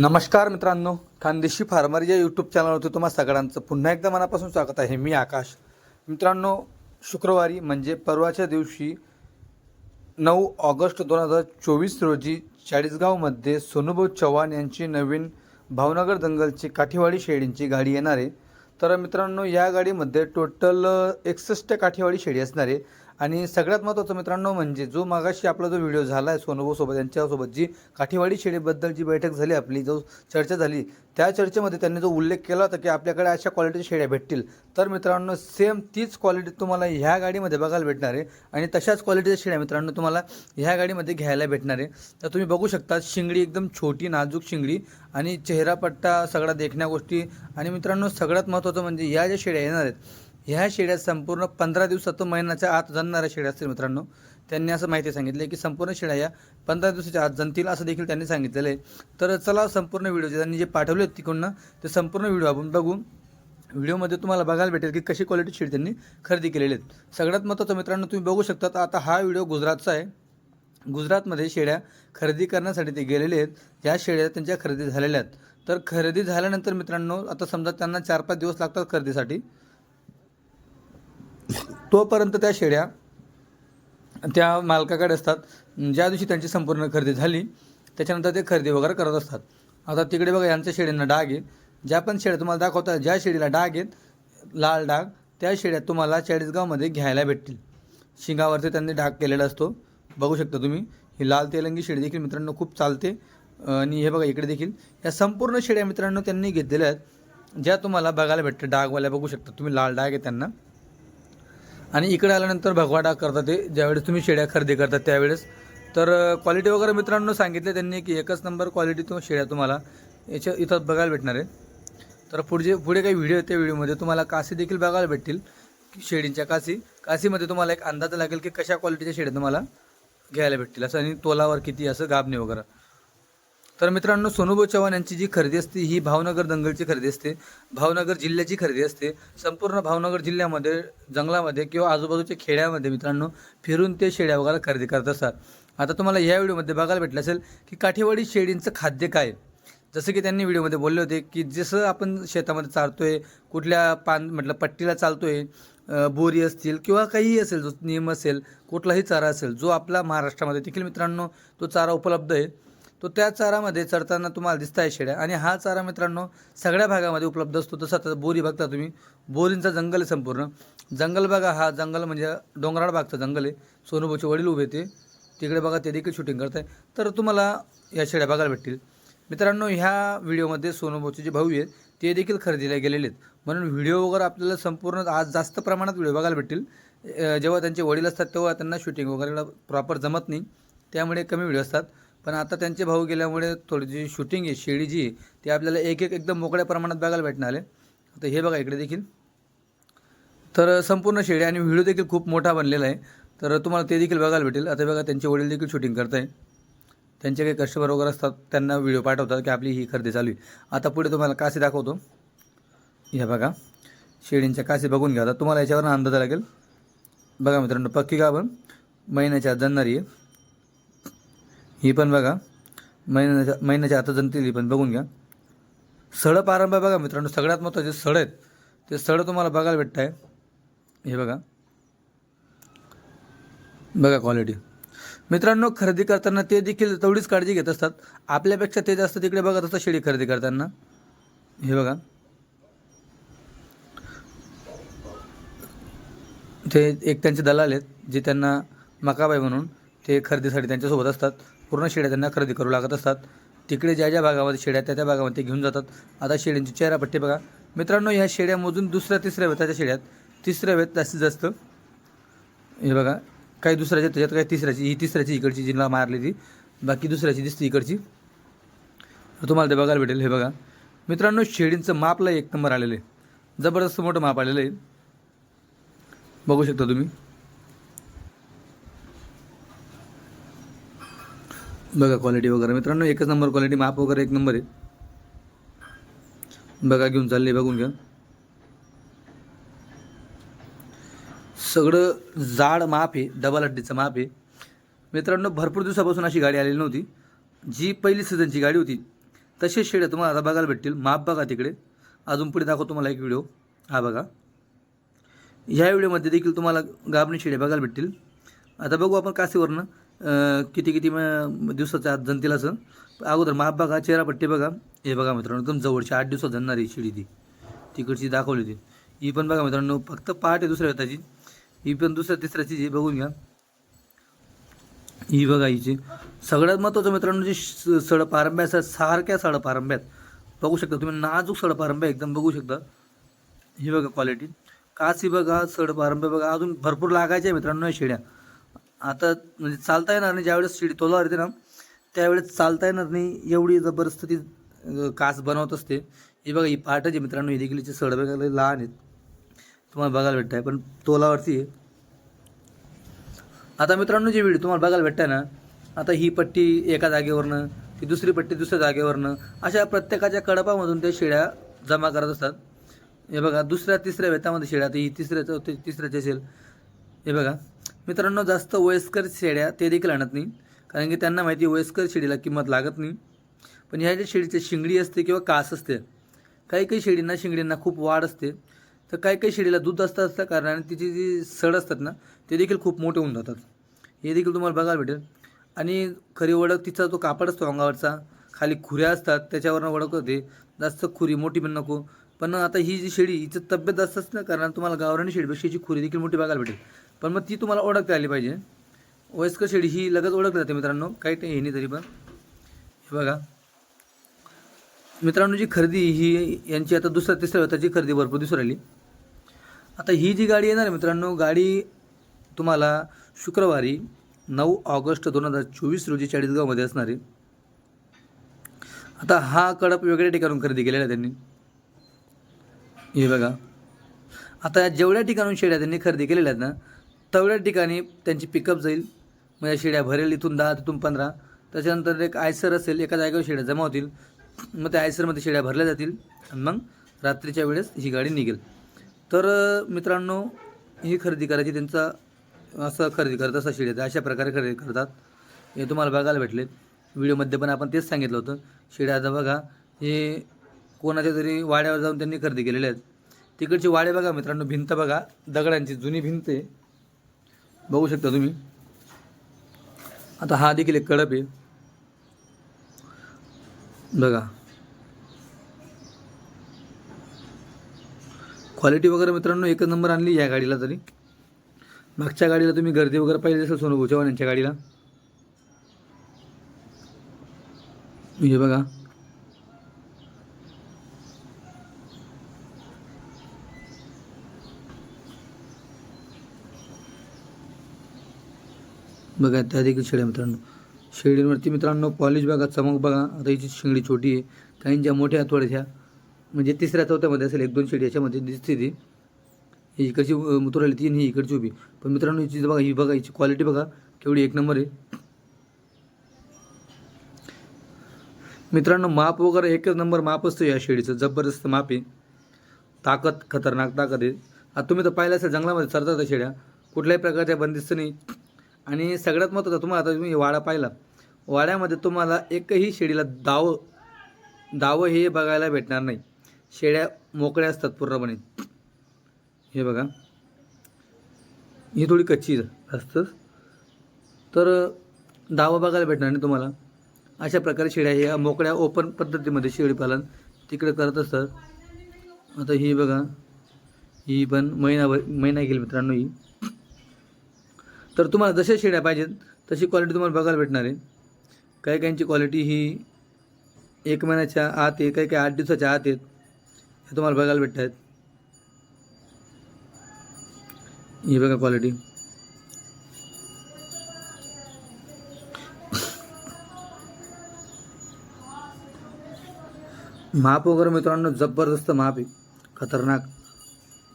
नमस्कार मित्रांनो खानदेशी फार्मर या यूट्यूब चॅनलवरती तुम्हा सगळ्यांचं पुन्हा एकदा मनापासून स्वागत आहे. मी आकाश. मित्रांनो शुक्रवारी म्हणजे परवाच्या दिवशी नऊ ऑगस्ट दोन हजार चोवीस रोजी चाळीसगावमध्ये सोनुभाऊ चव्हाण यांची नवीन भावनगर दंगलची काठीवाडी शेळींची गाडी येणार आहे. तर मित्रांनो या गाडीमध्ये टोटल एकसष्ट काठीवाडी शेळी असणार आहे. आणि सगळ्यात महत्त्वाचं मित्रांनो म्हणजे जो मागाशी आपला जो व्हिडिओ झाला आहे सोनूभाऊ यांच्यासोबत जी काठीवाडी शेळीबद्दल जी बैठक झाली आपली जो चर्चा झाली त्या चर्चेमध्ये त्यांनी जो उल्लेख केला होता की आपल्याकडे अशा क्वालिटीच्या शेळ्या भेटतील. तर मित्रांनो सेम तीच क्वालिटी तुम्हाला ह्या गाडीमध्ये बघायला भेटणार आहे आणि तशाच क्वालिटीच्या शेळ्या मित्रांनो तुम्हाला ह्या गाडीमध्ये घ्यायला भेटणार आहे. तर तुम्ही बघू शकता शिंगडी एकदम छोटी नाजूक शिंगडी आणि चेहरापट्टा सगळा देखण्या गोष्टी. आणि मित्रांनो सगळ्यात महत्त्वाचं म्हणजे या ज्या शेळ्या येणार आहेत ह्या शेळ्या संपूर्ण पंधरा दिवसात महिन्याच्या आत जणणाऱ्या शेळ्या असतील मित्रांनो. त्यांनी असं माहिती सांगितलं की संपूर्ण शेळ्या या पंधरा दिवसाच्या आत जणतील असं देखील त्यांनी सांगितलेलं आहे तर चला संपूर्ण व्हिडिओ त्यांनी जे पाठवले आहेत तिकडनं ते संपूर्ण व्हिडिओ आपण बघू व्हिडिओमध्ये तुम्हाला बघायला भेटेल की कशी क्वालिटी शेड त्यांनी खरेदी केलेली आहेत. सगळ्यात महत्त्वाचं मित्रांनो तुम्ही बघू शकता आता हा व्हिडिओ गुजरातचा आहे. गुजरातमध्ये शेळ्या खरेदी करण्यासाठी ते गेलेले आहेत. या शेळ्या त्यांच्या खरेदी झालेल्या आहेत. तर खरेदी झाल्यानंतर मित्रांनो आता समजा त्यांना चार पाच दिवस लागतात खरेदीसाठी. तोपर्यंत त्या शेळ्या त्या मालकाकडे असतात. ज्या दिवशी त्यांची संपूर्ण खरेदी झाली त्याच्यानंतर ते खरेदी वगैरे करत असतात. आता तिकडे बघा यांच्या शेळ्यांना डाग आहेत. ज्या पण शेळ्या तुम्हाला दाखवतात ज्या शेळीला डाग आहेत लाल डाग त्या शेळ्या तुम्हाला चाळीसगावमध्ये घ्यायला भेटतील. शिंगावरती त्यांनी डाग केलेला असतो. बघू शकता तुम्ही ही लाल तेलंगी शेळी देखील मित्रांनो खूप चालते. आणि हे बघा इकडे देखील. या संपूर्ण शेळ्या मित्रांनो त्यांनी घेतलेल्या आहेत. ज्या तुम्हाला बघायला भेटतात डागवाल्या बघू शकता तुम्ही लाल डाग आहे त्यांना. आणि इकडे आल्यानंतर भगवाडा करता करतात ते. ज्यावेळेस तुम्ही शेळ्या खरेदी करता त्यावेळेस. तर क्वालिटी वगैरे मित्रांनो सांगितले त्यांनी की एकच नंबर क्वालिटी तो शेळ्या तुम्हाला याच्या इथं बघायला भेटणार आहे. तर पुढचे पुढे काही व्हिडिओ आहेत त्या व्हिडिओमध्ये तुम्हाला कासी देखील बघायला भेटतील. शेळींच्या कासी. कासीमध्ये तुम्हाला एक अंदाज लागेल की कशा क्वालिटीच्या शेळ्या तुम्हाला घ्यायला भेटतील. असं आणि तोलावर किती असं गाबणे वगैरे. तर मित्रांनो सोनूभाऊ चव्हाण यांची जी खरेदी असते ही भावनगर दंगलची खरेदी असते. भावनगर जिल्ह्याची खरेदी असते. संपूर्ण भावनगर जिल्ह्यामध्ये जंगलामध्ये किंवा आजूबाजूच्या खेड्यामध्ये मित्रांनो फिरून ते शेळ्या वगैरे खरेदी करत असतात. आता तुम्हाला या व्हिडिओमध्ये बघायला भेटलं असेल की काठीवाडी शेळींचं खाद्य काय जसं की त्यांनी व्हिडिओमध्ये बोलले होते की जसं आपण शेतामध्ये चालतोय कुठल्या पान म्हटलं पट्टीला चालतोय आहे बोरी असतील किंवा काहीही असेल जो नियम असेल कुठलाही चारा असेल जो आपला महाराष्ट्रामध्ये देखील मित्रांनो तो चारा उपलब्ध आहे. तो त्या चारामध्ये चढताना तुम्हाला दिसत आहे शेड्या. आणि हा चारा मित्रांनो सगळ्या भागामध्ये उपलब्ध असतो. तसं तर बोरी बघता तुम्ही. बोरींचा जंगल आहे संपूर्ण. जंगल बघा हा जंगल म्हणजे डोंगराळ भागचा जंगल आहे. सोनूभाऊचे वडील उभे ते. तिकडे बघा ते देखील शूटिंग करत आहे तर तुम्हाला या शेड्या बघायला भेटतील. मित्रांनो ह्या व्हिडिओमध्ये सोनूभाऊचे जे भाऊ आहेत ते देखील खरेदीला गेलेले आहेत. म्हणून व्हिडिओ वगैरे आपल्याला संपूर्ण आज जास्त प्रमाणात व्हिडिओ बघायला भेटतील. जेव्हा त्यांचे वडील असतात तेव्हा त्यांना शूटिंग वगैरे प्रॉपर जमत नाही. त्यामुळे कमी व्हिडिओ असतात. पण आता त्यांचे भाऊ गेल्यामुळे थोडी जी शूटिंग आहे शेळी जी आहे ती आपल्याला एक एक एकदम मोकळ्या प्रमाणात बघायला भेटणार आहे. आता हे बघा इकडे देखील. तर संपूर्ण शेळी आणि व्हिडिओ देखील खूप मोठा बनलेला आहे. तर तुम्हाला ते देखील बघायला भेटेल. आता बघा त्यांचे वडील देखील शूटिंग करत आहे त्यांचे काही कस्टमर वगैरे असतात त्यांना व्हिडिओ पाठवतात की आपली ही खरेदी चालू आहे. आता पुढे तुम्हाला कासे दाखवतो. ह्या बघा शेळींच्या कासे बघून घ्या. आता तुम्हाला याच्यावर अंदाज लागेल. बघा मित्रांनो पक्की का महिन्याच्या आत जाणणारी आहे. ही पण बघा. महिन्याच्या महिन्याच्या आता जणतील ही पण. बघून घ्या. सडं प्रारंभ बघा मित्रांनो. सगळ्यात महत्त्वाचे सड आहेत ते सड तुम्हाला बघायला भेटत आहे हे बघा. बघा क्वालिटी मित्रांनो खरेदी करताना ते देखील तेवढीच काळजी घेत असतात. आपल्यापेक्षा ते जास्त तिकडे बघत असतात शेळी खरेदी करताना. हे बघा. ते एक त्यांचे दलाल आहेत जे त्यांना मकाबाई म्हणून ते खरेदीसाठी त्यांच्यासोबत असतात. पूर्ण शेळ्या त्यांना खरेदी करू लागत असतात. तिकडे ज्या ज्या भागामध्ये शेळ्या त्या त्या भागामध्ये घेऊन जातात. आता शेळ्यांची चेहरापट्टी बघा. मित्रांनो ह्या शेळ्या मोजून दुसऱ्या तिसऱ्या वेताच्या शेळ्यात तिसऱ्या वेत जास्तीत जास्त हे बघा. काही दुसऱ्याच्या त्याच्यात काही तिसऱ्याची ही तिसऱ्याची इकडची जिनला मारली ती बाकी दुसऱ्याची दिसते इकडची. तुम्हाला ते बघायला भेटेल हे बघा. मित्रांनो शेळींचं मापला एक नंबर आलेलं आहे. जबरदस्त मोठं माप आलेलं आहे. बघू शकता तुम्ही. बघा क्वालिटी वगैरे. मित्रांनो एकच नंबर क्वालिटी माप वगैरे एक नंबर आहे. बघा घेऊन चालले बघून घ्या. सगळं जाड माप आहे डबल हड्डीचं माप आहे. मित्रांनो भरपूर दिवसापासून अशी गाडी आलेली नव्हती. जी पहिली सीझनची गाडी होती तसेच शेड्या तुम्हाला आता बघायला भेटतील. माप बघा तिकडे. अजून पुढे दाखवतो तुम्हाला एक व्हिडिओ हा बघा. ह्या व्हिडिओमध्ये देखील तुम्हाला गाभणी शेड्या बघायला भेटतील. आता बघू आपण कासेवरनं. किती किती दिवसाचं दिवसाच्या आत जनतील असं? अगोदर माप बघा चेहरापट्टी बघा. हे बघा मित्रांनो एकदम जवळची आठ दिवसात जनणारी शिडी ती. तिकडची दाखवली होती ही पण बघा मित्रांनो फक्त पहाटे आहे दुसऱ्या त्याची ही पण दुसऱ्या तिसऱ्याची जी बघून घ्या. ही बघा हिची. सगळ्यात महत्त्वाचं मित्रांनो जी स- सड पारंब्या असतात सारख्या सड पारंब्यात बघू शकता तुम्ही नाजूक सड पारंब्या एकदम बघू शकता. ही बघा क्वालिटी काच ही बघा सड पारंब्या बघा अजून भरपूर लागायच्या मित्रांनो या शेड्या. आता म्हणजे चालता येणार नाही. ज्यावेळेस शिडी तोलावर येते ना त्यावेळेस चालता येणार नाही. एवढी जबरदस्त ती कास बनवत असते. हे बघा ही पाटाची मित्रांनो ही देखील हिचे सड बघायला लहान आहेत. तुम्हाला बघायला भेटत आहे पण तोलावरती आहे. आता मित्रांनो जी व्हिडिओ तुम्हाला बघायला भेटत ना आता ही पट्टी एका जागेवरनं ती दुसरी पट्टी दुसऱ्या जागेवरनं अशा प्रत्येकाच्या कडपामधून त्या शेळ्या जमा करत असतात. हे बघा दुसऱ्या तिसऱ्या वेतामध्ये शेळ्या आता ही तिसऱ्या चौथी तिसऱ्याची असेल. हे बघा. मित्रांनो जास्त वयस्कर शेळ्या ते देखील आणत नाही कारण की त्यांना माहिती आहे वयस्कर शेळीला किंमत लागत नाही. पण ह्या ज्या शेळीची शिंगडी असते किंवा कास असते काही काही शेळींना शिंगडींना खूप वाढ असते. तर काही काही शेळीला दूध असतं असतं कारणाने तिची जी सड असतात ना ते देखील खूप मोठे होऊन जातात. हे देखील तुम्हाला बघायला भेटेल. आणि खरी ओळख तिचा तो कापड असतो अंगावरचा खाली खुऱ्या असतात त्याच्यावरनं ओळख होते. जास्त खुरी मोठी पण नको. पण आता ही जी शेळी हिचं तब्येत जास्त असते ना कारण तुम्हाला गावरानी शेळीपेक्षा हिची खुरी देखील मोठी बघायला भेटेल. पण मग ती तुम्हाला ओळखता आली पाहिजे. वयस्कर शेळी ही लगेच ओळखली जाते मित्रांनो. काही हे नाही तरी पण. हे बघा. मित्रांनो जी खरेदी ही यांची आता दुसऱ्या तिसऱ्या वेताची खरेदी भरपूर दिसून राहिली. आता ही जी गाडी येणार आहे मित्रांनो गाडी तुम्हाला शुक्रवारी नऊ ऑगस्ट दोन हजार चोवीस रोजी चाळीसगावमध्ये असणार आहे. आता हा कडप वेगळ्या ठिकाणून खरेदी केलेला आहे त्यांनी. हे बघा. आता जेवढ्या ठिकाणून शेळ्या त्यांनी खरेदी केलेल्या आहेत ना तवड्या ठिकाणी त्यांची पिकअप जाईल. म्हणजे शेड्या भरेल इथून दहा तिथून पंधरा. त्याच्यानंतर एक आयसर असेल एका जागेवर शेड्या जमा होतील. मग त्या आयसरमध्ये शेड्या भरल्या जातील आणि मग रात्रीच्या वेळेस ही गाडी निघेल. तर मित्रांनो ही खरेदी करायची त्यांचा असं खरेदी करत असं शेड्या अशा प्रकारे खरेदी करतात. हे तुम्हाला बघायला भेटले. व्हिडिओमध्ये पण आपण तेच सांगितलं होतं. शेड्या आता बघा हे कोणाच्या तरी वाड्यावर जाऊन त्यांनी खरेदी केलेले आहेत. तिकडची वाडे बघा मित्रांनो भिंत बघा. दगडांची जुनी भिंत आहे. बघू शकता तुम्ही. आता हा देखील एक कडप आहे. बघा. क्वालिटी वगैरे मित्रांनो एकच नंबर आणली या गाडीला तरी. मागच्या गाडीला तुम्ही गर्दी वगैरे पाहिजे असेल सोनू चव्हाण यांच्या गाडीला. हे बघा. बघा त्या देखील शेळ्या मित्रांनो. शेळींवरती मित्रांनो पॉलिश बघा चमक बघा. आता हिची शेंगडी छोटी आहे. काहींच्या मोठ्या थोड्याशा म्हणजे तिसऱ्या चौथ्यामध्ये असेल एक दोन शेळी याच्यामध्ये दिसते ती. ही इकडची मुतुराली तीन ही इकडची उभी. पण मित्रांनो हिची बघा ही बघा हिची क्वालिटी बघा. केवढी एक नंबर आहे. मित्रांनो माप वगैरे एकच नंबर माप असतं या शेळीचं. जबरदस्त माप आहे. ताकद खतरनाक ताकद आहे. आता तुम्ही तर पाहिलं असेल जंगलामध्ये चरतात त्या शेळ्या. कुठल्याही प्रकारच्या बंदिस्त नाही. आणि सगळ्यात महत्त्वाचं तुम्हाला आता तुम्ही वाडा पाहिला. वाड्यामध्ये तुम्हाला एकही शेळीला दाव दावं हे बघायला भेटणार नाही. शेळ्या मोकळ्या असतात पूर्णपणे. हे बघा. ही थोडी कच्ची असतं. तर दावं बघायला भेटणार नाही तुम्हाला. अशा प्रकारे शेळ्या ह्या मोकळ्या ओपन पद्धतीमध्ये शेळी पालन तिकडे करत असतात. आता ही बघा. ही पण महिनाभर महिना गेली मित्रांनो ही. तर तुम्हाला जशा शेड्या पाहिजेत तशी क्वालिटी तुम्हाला बघायला भेटणार आहे. काही काहींची क्वालिटी ही एक महिन्याच्या आत आहे काही काही आठ दिवसाच्या आत आहेत. हे तुम्हाला बघायला भेटत आहेत. ही बघा क्वालिटी माप वगैरे मित्रांनो जबरदस्त माप आहे. खतरनाक.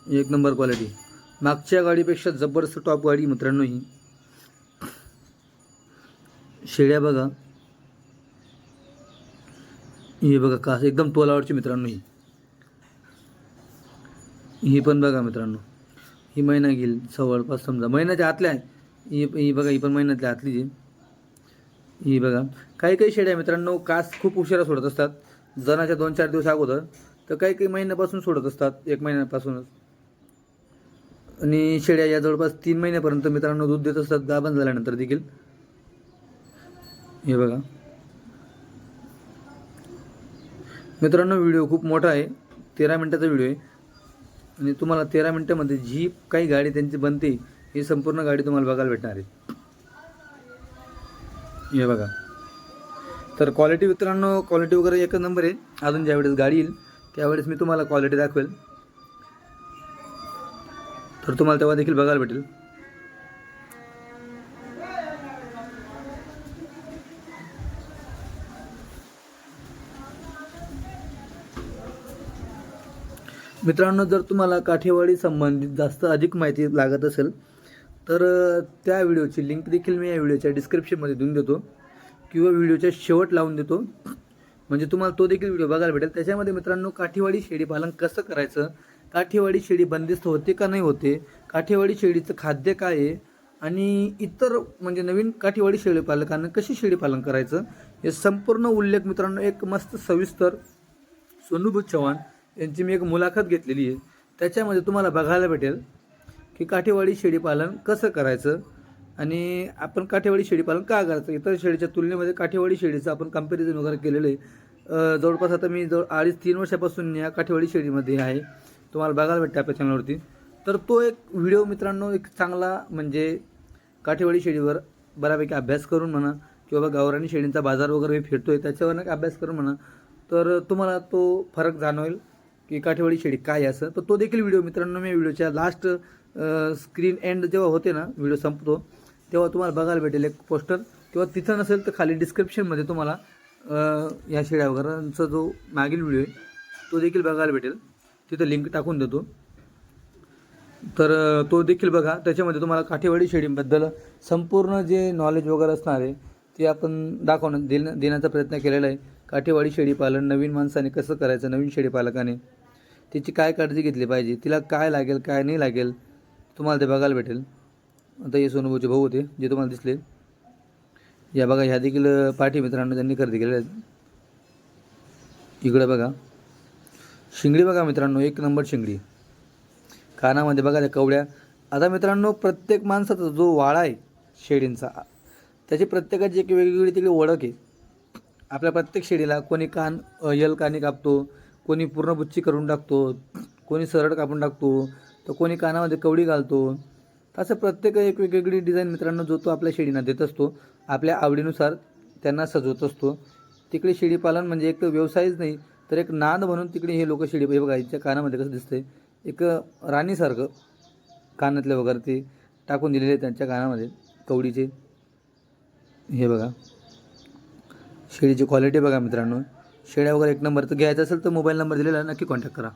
एक नंबर क्वालिटी मागच्या गाडीपेक्षा जबरदस्त टॉप गाडी मित्रांनो ही. शेळ्या बघा. हे बघा का एकदम तोलावरची मित्रांनो ही. ही पण बघा मित्रांनो. ही महिना घेईल जवळपास समजा. महिन्याच्या आतल्या आहे. ही ही बघा ही पण महिन्यातल्या आतली आहे ही बघा. काही काही शेळ्या मित्रांनो कास खूप उशिरा सोडत असतात. जनाच्या दोन चार दिवस अगोदर. तर काही काही महिन्यापासून सोडत असतात. एक महिन्यापासूनच. आणि शेळ्या या जवळपास तीन महिन्यापर्यंत मित्रांनो दूध देत असतात. गाभण झाल्यानंतर देखील. हे बघा. मित्रांनो व्हिडिओ खूप मोठा आहे. तेरा मिनटाचा व्हिडिओ आहे. आणि तुम्हाला तेरा मिनटामध्ये जी काही गाडी त्यांची बनते ही संपूर्ण गाडी तुम्हाला बघायला भेटणार आहे. हे बघा. तर क्वालिटी मित्रांनो क्वालिटी वगैरे एकच नंबर आहे. अजून ज्यावेळेस गाडी येईल त्यावेळेस मी तुम्हाला क्वालिटी दाखवेल. तर तुम्हाला तेव्हा देखील बघायला भेटेल. मित्रांनो जर तुम्हाला काठेवाडी संबंधित जास्त अधिक माहिती लागत असेल तर त्या व्हिडिओची लिंक देखील मी या व्हिडिओच्या डिस्क्रिप्शनमध्ये देऊन देतो. किंवा व्हिडिओच्या शेवट लावून देतो. म्हणजे तुम्हाला तो देखील व्हिडिओ बघायला भेटेल. त्याच्यामध्ये मित्रांनो काठीवाडी शेळी पालन कसं करायचं? काठीवाडी शेळी बंदिस्त होते का नाही होते? काठीवाडी शेळीचं खाद्य काय आहे? आणि इतर म्हणजे नवीन काठीवाडी शेळी पालकांना कशी शेळी पालन करायचं? हे संपूर्ण उल्लेख मित्रांनो एक मस्त सविस्तर सोनूभूत चव्हाण यांची मी एक मुलाखत घेतलेली आहे. त्याच्यामध्ये तुम्हाला बघायला भेटेल की काठेवाडी शेळीपालन कसं करायचं आणि आपण काठेवाडी शेळीपालन का करायचं? इतर शेळीच्या तुलनेमध्ये काठेवाडी शेळीचं आपण कंपॅरिझन वगैरे केलेलं आहे. जवळपास आता मी जवळ अडीच तीन वर्षापासून या काठेवाडी शेळीमध्ये आहे. तुम्हाला बघायला भेटते आपल्या चॅनलवरती तर तो एक व्हिडिओ मित्रांनो एक चांगला म्हणजे काठेवाडी शेळीवर बऱ्यापैकी अभ्यास करून म्हणा किंवा गावरानी शेळींचा बाजार वगैरे मी फिरतोय त्याच्यावर अभ्यास करून म्हणा. तर तुम्हाला तो फरक जाणवेल. की काठेवाडी शेळी काय असं? तर तो देखील व्हिडिओ मित्रांनो मी व्हिडिओच्या लास्ट स्क्रीन एंड जेव्हा होते ना व्हिडिओ संपतो तेव्हा तुम्हाला बघायला भेटेल एक पोस्टर किंवा तिथं नसेल तर खाली डिस्क्रिप्शनमध्ये तुम्हाला या शेळ्या वगैरेचा जो मागील व्हिडिओ आहे तो देखील बघायला भेटेल. तिथं लिंक टाकून देतो. तर तो देखील बघा. त्याच्यामध्ये तुम्हाला काठेवाडी शेळींबद्दल संपूर्ण जे नॉलेज वगैरे असणार आहे ते आपण दाखवणं देणं देण्याचा प्रयत्न केलेला आहे. काठेवाडी शेळीपालन नवीन माणसाने कसं करायचं नवीन शेळीपालकाने? तिची काय काळजी घेतली पाहिजे? तिला काय लागेल काय नाही लागेल? तुम्हाला ते बघायला भेटेल. आता हे सोनूभाऊचे भाऊ होते जे तुम्हाला दिसले. या बघा ह्या देखील पाठी मित्रांनो त्यांनी खरेदी केलेल्या आहेत. इकडं बघा. शिंगडी बघा मित्रांनो एक नंबर शिंगडी. कानामध्ये बघा त्या कवड्या. आता मित्रांनो प्रत्येक माणसाचा जो वाळा आहे शेळींचा त्याची प्रत्येकाची एक वेगवेगळी तिकडे ओळख आहे. आपल्या प्रत्येक शेळीला कोणी कान यल काने कापतो कोणी पूर्ण बुच्ची करून टाकतो कोणी सरळ कापून टाकतो तर कोणी कानामध्ये कवडी घालतो. असं प्रत्येक एक वेगवेगळी डिझाईन मित्रांनो जो तो आपल्या शेळींना देत असतो. आपल्या आवडीनुसार त्यांना सजवत असतो. तिकडे शेळीपालन म्हणजे एक व्यवसायच नाही तर एक नाद म्हणून तिकडे हे लोक शेळी हे बघा यांच्या कानामध्ये कसं दिसतंय. एक राणीसारखं कानातल्या वगैरे ते टाकून दिलेले त्यांच्या कानामध्ये कवडीचे. हे बघा. शेळीची क्वालिटी बघा मित्रांनो. शेळ्या वगैरे एक नंबर तर घ्यायचं असेल तर मोबाईल नंबर दिलेला नक्की कॉन्टॅक्ट करा.